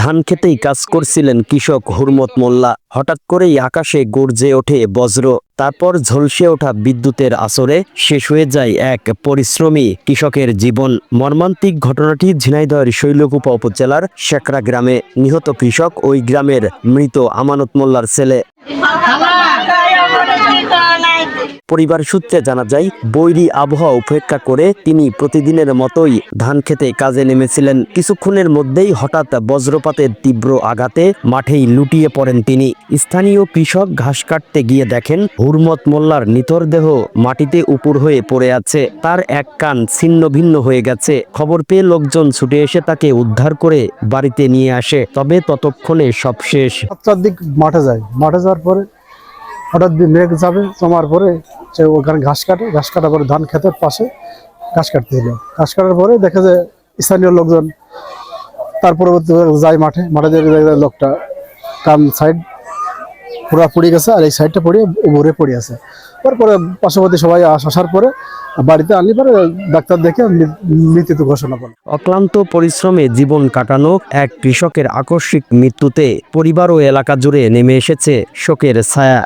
ধান খেতেই কাজ করছিলেন কৃষক হুরমত মোল্লা। হঠাৎ করেই আকাশে গর্জে ওঠে বজ্র তারপর ঝলসে ওঠা বিদ্যুতের আসরে শেষ হয়ে যায় এক পরিশ্রমী কৃষকের জীবন। মর্মান্তিক ঘটনাটি ঝিনাইদহের শৈলকুপা উপজেলার শেকরা গ্রামে নিহত কৃষক ওই গ্রামের মৃত আমানত মোল্লার ছেলে। পরিবার সূত্রে জানা যায়, বৈরী আবহাওয়া উপেক্ষা করে তিনি প্রতিদিনের মতোই ধান খেতে কাজে নেমেছিলেন। কিছুক্ষণের মধ্যেই হঠাৎ বজ্রপাতের তীব্র আঘাতে মাঠেই লুটিয়ে পড়েন তিনি। স্থানীয় কৃষক ঘাস কাটতে গিয়ে দেখেন, হুরমত মোল্লার নিতর দেহ মাটিতে উপুর হয়ে পড়ে আছে। তার এক কান ছিন্ন ভিন্ন হয়ে গেছে। খবর পেয়ে লোকজন ছুটে এসে তাকে উদ্ধার করে বাড়িতে নিয়ে আসে। তবে ততক্ষণে সব শেষ। মাঠে যায়। মাঠে যাওয়ার পরে হঠাৎ দিয়ে মেঘ যাবে তোমার পরে সে ওখানে ঘাস কাটে, ঘাস কাটার পরে ধান খেতের পাশে ঘাস কাটতে দিল। ঘাস কাটার পরে দেখে যে স্থানীয় লোকজন, তার পরবর্তী যায় মাঠে মাঠে যায় লোকটা কান সাইড পুরা পড়ে গেছে আর এই সাইডটা পড়ে উপরে পড়ে আছে। তারপরে পার্শ্ববর্তী সবাই আস- আসার পরে বাড়িতে আনলি পরে ডাক্তার দেখে মৃত্যু ঘোষণা করে। অক্লান্ত পরিশ্রমে জীবন কাটানো এক কৃষকের আকস্মিক মৃত্যুতে পরিবার ও এলাকা জুড়ে নেমে এসেছে শোকের ছায়া।